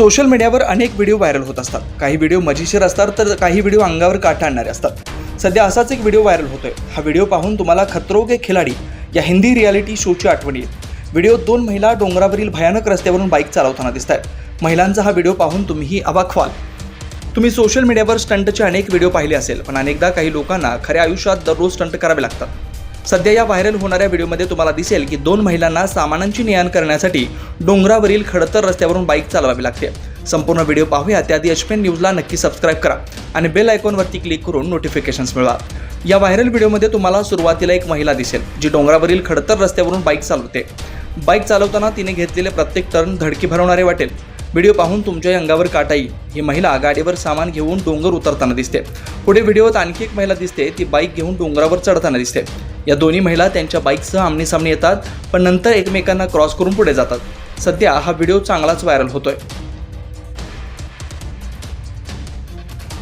Social मीडियावर अनेक video viral होत असतात. काही व्हिडिओ मजेशीर असतात तर काही व्हिडिओ अंगावर काठ आणणारे असतात. सध्या असाच एक व्हिडिओ व्हायरल होतोय. हा व्हिडिओ पाहून तुम्हाला खतरो के खिलाडी या हिंदी रियालिटी शोची आठवण येईल. व्हिडिओ दोन महिला डोंगरावरील भयानक रस्त्यावरून बाईक चालवताना दिसत आहेत महिलांचा हा व्हिडिओ पाहून तुम्हीही अवाक व्हाल तुम्ही सोशल मीडियावर स्टंटचे अनेक व्हिडिओ पाहिले असेल पण अनेकदा काही लोकांना खऱ्या आयुष्यात दररोज स्टंट करावे लागतात. सध्या या व्हायरल होणाऱ्या व्हिडिओमध्ये तुम्हाला दिसेल की दोन महिलांना सामानांची ने आण करण्यासाठी डोंगरावरील खडतर रस्त्यावरून बाईक चालवावी लागते. संपूर्ण व्हिडिओ पाहूया त्याआधी यशपेन न्यूजला नक्की सबस्क्राईब करा आणि बेल आयकॉनवरती क्लिक करून नोटिफिकेशन्स मिळवा. या व्हायरल व्हिडिओमध्ये तुम्हाला सुरुवातीला एक महिला दिसेल जी डोंगरावरील खडतर रस्त्यावरून बाईक चालवते. बाईक चालवताना तिने घेतलेले प्रत्येक टर्न धडकी भरवणारे वाटेल. व्हिडिओ पाहून तुमच्याही अंगावर काटा येईल. ही महिला गाडीवर सामान घेऊन डोंगर उतरताना दिसते. पुढे व्हिडिओत आणखी एक महिला दिसते. ती बाईक घेऊन डोंगरावर चढताना दिसते. या दोन्ही महिला त्यांच्या बाईकसह आमनेसामने येतात पण नंतर एकमेकांना क्रॉस करून पुढे जातात. सध्या हा व्हिडिओ चांगलाच व्हायरल होतोय.